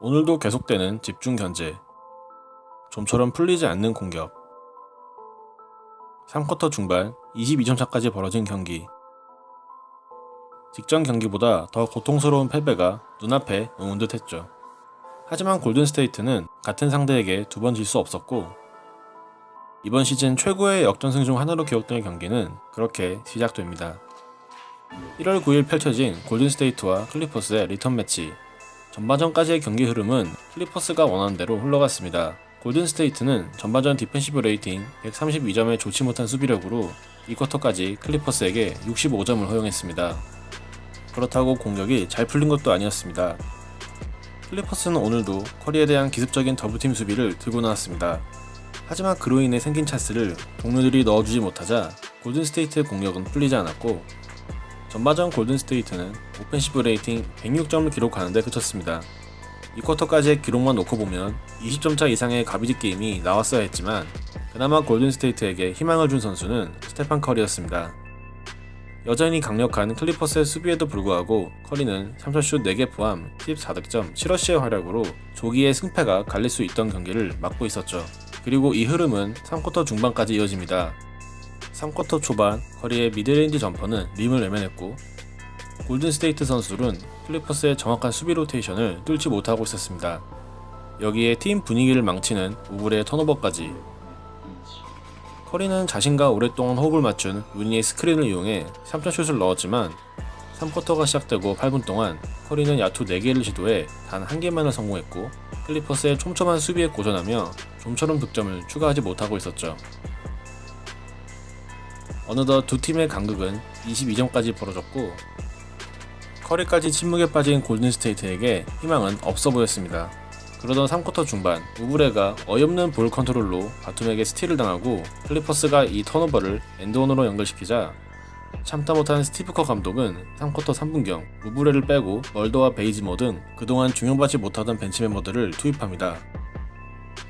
오늘도 계속되는 집중 견제. 좀처럼 풀리지 않는 공격. 3쿼터 중반 22점 차까지 벌어진 경기. 직전 경기보다 더 고통스러운 패배가 눈앞에 오는 듯 했죠. 하지만 골든스테이트는 같은 상대에게 두 번 질 수 없었고, 이번 시즌 최고의 역전승 중 하나로 기억되는 경기는 그렇게 시작됩니다. 1월 9일 펼쳐진 골든스테이트와 클리퍼스의 리턴 매치. 전반전까지의 경기 흐름은 클리퍼스가 원하는 대로 흘러갔습니다. 골든스테이트는 전반전 디펜시브 레이팅 132점의 좋지 못한 수비력으로 이 쿼터까지 클리퍼스에게 65점을 허용했습니다. 그렇다고 공격이 잘 풀린 것도 아니었습니다. 클리퍼스는 오늘도 커리에 대한 기습적인 더블팀 수비를 들고 나왔습니다. 하지만 그로 인해 생긴 찬스를 동료들이 넣어주지 못하자 골든스테이트의 공격은 풀리지 않았고 전반전 골든스테이트는 오펜시브 레이팅 106점을 기록하는데 그쳤습니다. 이 쿼터까지의 기록만 놓고 보면 20점 차 이상의 가비지 게임이 나왔어야 했지만 그나마 골든스테이트에게 희망을 준 선수는 스테판 커리였습니다. 여전히 강력한 클리퍼스의 수비에도 불구하고 커리는 3점슛 4개 포함 14득점 7어시의 활약으로 조기에 승패가 갈릴 수 있던 경기를 막고 있었죠. 그리고 이 흐름은 3쿼터 중반까지 이어집니다. 3쿼터 초반 커리의 미드레인지 점퍼는 림을 외면했고 골든스테이트 선수들은 클리퍼스의 정확한 수비 로테이션을 뚫지 못하고 있었습니다. 여기에 팀 분위기를 망치는 우블의 턴오버까지 커리는 자신과 오랫동안 호흡을 맞춘 루니의 스크린을 이용해 3점슛을 넣었지만 3쿼터가 시작되고 8분 동안 커리는 야투 4개를 시도해 단 1개만을 성공했고 클리퍼스의 촘촘한 수비에 고전하며 좀처럼 득점을 추가하지 못하고 있었죠. 어느덧 두 팀의 간극은 22점까지 벌어졌고 커리까지 침묵에 빠진 골든스테이트에게 희망은 없어 보였습니다. 그러던 3쿼터 중반 우브레가 어이없는 볼 컨트롤로 바툼에게 스틸을 당하고 클리퍼스가 이 턴오버를 엔드원으로 연결시키자 참다 못한 스티브 커 감독은 3쿼터 3분경 우브레를 빼고 멀더와 베이지모 등 그동안 중용받지 못하던 벤치 멤버들을 투입합니다.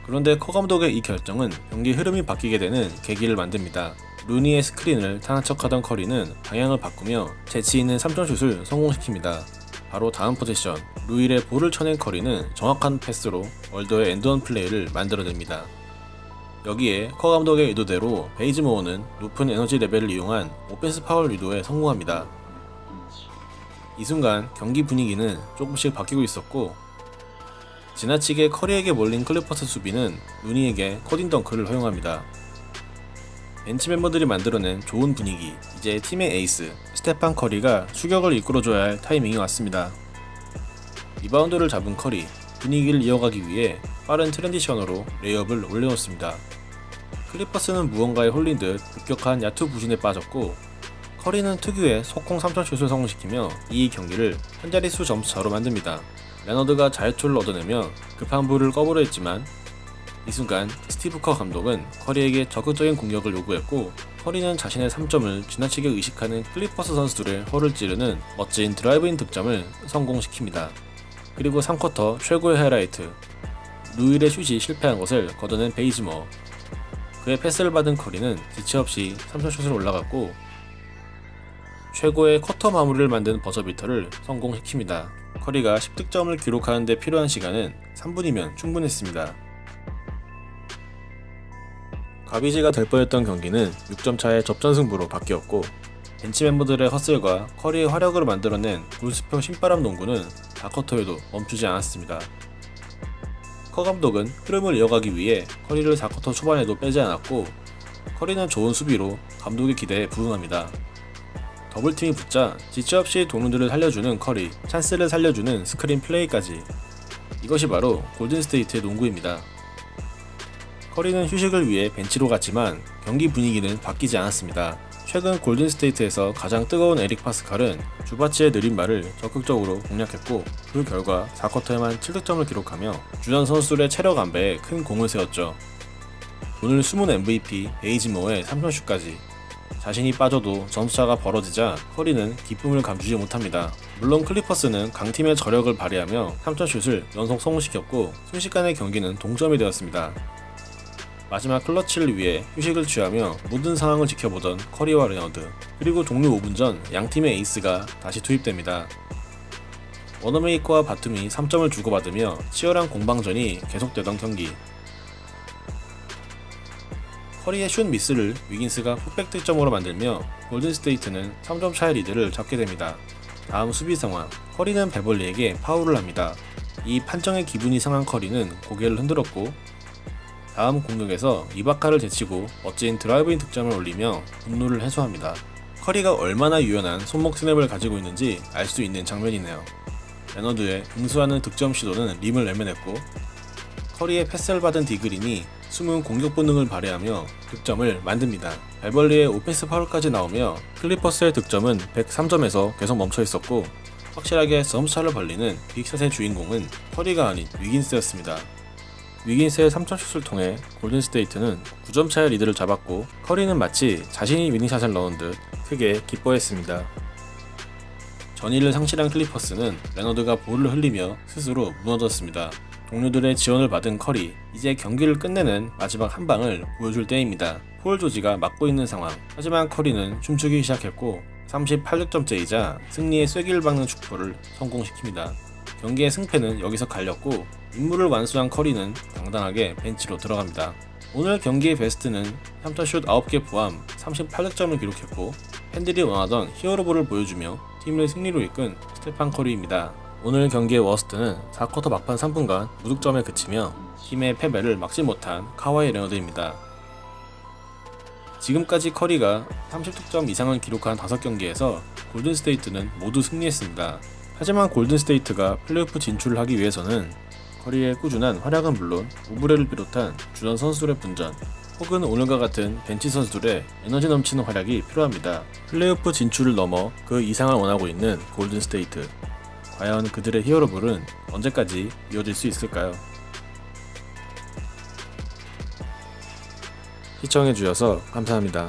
그런데 커 감독의 이 결정은 경기 흐름이 바뀌게 되는 계기를 만듭니다. 루니의 스크린을 타는 척하던 커리는 방향을 바꾸며 재치 있는 3점슛을 성공시킵니다. 바로 다음 포지션 루일의 볼을 쳐낸 커리는 정확한 패스로 월더의 엔드원 플레이를 만들어냅니다. 여기에 커 감독의 의도대로 베이즈모어는 높은 에너지 레벨을 이용한 오펜스 파울 유도에 성공합니다. 이 순간 경기 분위기는 조금씩 바뀌고 있었고 지나치게 커리에게 몰린 클리퍼스 수비는 루니에게 코딩 덩크를 허용합니다. 벤치 멤버들이 만들어낸 좋은 분위기, 이제 팀의 에이스 스테판 커리가 추격을 이끌어줘야 할 타이밍이 왔습니다. 리바운드를 잡은 커리, 분위기를 이어가기 위해 빠른 트랜지션으로 레이업을 올려놓습니다. 클리퍼스는 무언가에 홀린 듯 급격한 야투 부진에 빠졌고 커리는 특유의 속공 3점 슛을 성공시키며 이 경기를 한 자릿수 점수차로 만듭니다. 레너드가 자유투를 얻어내며 급한 불을 꺼보려 했지만 이 순간 스티브 커 감독은 커리에게 적극적인 공격을 요구했고 커리는 자신의 3점을 지나치게 의식하는 클리퍼스 선수들의 허를 찌르는 멋진 드라이브인 득점을 성공시킵니다. 그리고 3쿼터 최고의 하이라이트 루일의 슛이 실패한 것을 걷어낸 베이즈머 그의 패스를 받은 커리는 지체 없이 3점슛을 올라갔고 최고의 쿼터 마무리를 만든 버저비터를 성공시킵니다. 커리가 10득점을 기록하는 데 필요한 시간은 3분이면 충분했습니다. 가비지가 될 뻔했던 경기는 6점 차의 접전승부로 바뀌었고 벤치 멤버들의 허슬과 커리의 화력으로 만들어낸 골스표 신바람 농구는 4쿼터에도 멈추지 않았습니다. 커 감독은 흐름을 이어가기 위해 커리를 4쿼터 초반에도 빼지 않았고 커리는 좋은 수비로 감독의 기대에 부응합니다. 더블팀이 붙자 지체 없이 동료들을 살려주는 커리, 찬스를 살려주는 스크린 플레이까지 이것이 바로 골든스테이트의 농구입니다. 커리는 휴식을 위해 벤치로 갔지만 경기 분위기는 바뀌지 않았습니다. 최근 골든스테이트에서 가장 뜨거운 에릭 파스칼은 주바치의 느린 발을 적극적으로 공략했고 그 결과 4쿼터에만 7득점을 기록하며 주전 선수들의 체력 안배에 큰 공을 세웠죠. 오늘 숨은 MVP 베이지모의 3점슛까지 자신이 빠져도 점수차가 벌어지자 커리는 기쁨을 감추지 못합니다. 물론 클리퍼스는 강팀의 저력을 발휘하며 3점슛을 연속 성공시켰고 순식간에 경기는 동점이 되었습니다. 마지막 클러치를 위해 휴식을 취하며 모든 상황을 지켜보던 커리와 레너드 그리고 종료 5분 전 양팀의 에이스가 다시 투입됩니다. 워너메이커와 바툼이 3점을 주고받으며 치열한 공방전이 계속되던 경기. 커리의 슛 미스를 위긴스가 풋백 득점으로 만들며 골든스테이트는 3점 차의 리드를 잡게 됩니다. 다음 수비 상황, 커리는 베벌리에게 파울을 합니다. 이 판정에 기분이 상한 커리는 고개를 흔들었고 다음 공격에서 이바카를 제치고 멋진 드라이브인 득점을 올리며 분노를 해소합니다. 커리가 얼마나 유연한 손목 스냅을 가지고 있는지 알 수 있는 장면이네요. 레너드의 응수하는 득점 시도는 림을 내면했고 커리의 패스를 받은 디그린이 숨은 공격 본능을 발휘하며 득점을 만듭니다. 베벌리의 오펜스 파울까지 나오며 클리퍼스의 득점은 103점에서 계속 멈춰 있었고 확실하게 점수차를 벌리는 빅샷의 주인공은 커리가 아닌 위긴스였습니다. 위긴스의 3점슛을 통해 골든스테이트는 9점 차의 리드를 잡았고 커리는 마치 자신이 위닝샷을 넣은 듯 크게 기뻐했습니다. 전의를 상실한 클리퍼스는 레너드가 볼을 흘리며 스스로 무너졌습니다. 동료들의 지원을 받은 커리, 이제 경기를 끝내는 마지막 한 방을 보여줄 때입니다. 폴 조지가 막고 있는 상황. 하지만 커리는 춤추기 시작했고 38득점째이자 승리의 쐐기를 박는 축포를 성공시킵니다. 경기의 승패는 여기서 갈렸고 임무를 완수한 커리는 당당하게 벤치로 들어갑니다. 오늘 경기의 베스트는 3타슛 9개 포함 38득점을 기록했고 팬들이 원하던 히어로볼을 보여주며 팀을 승리로 이끈 스테판 커리입니다. 오늘 경기의 워스트는 4쿼터 막판 3분간 무득점에 그치며 팀의 패배를 막지 못한 카와이 레너드입니다. 지금까지 커리가 30득점 이상을 기록한 5경기에서 골든스테이트는 모두 승리했습니다. 하지만 골든스테이트가 플레이오프 진출을 하기 위해서는 커리의 꾸준한 활약은 물론 우브레를 비롯한 주전 선수들의 분전 혹은 오늘과 같은 벤치 선수들의 에너지 넘치는 활약이 필요합니다. 플레이오프 진출을 넘어 그 이상을 원하고 있는 골든스테이트. 과연 그들의 히어로볼은 언제까지 이어질 수 있을까요? 시청해주셔서 감사합니다.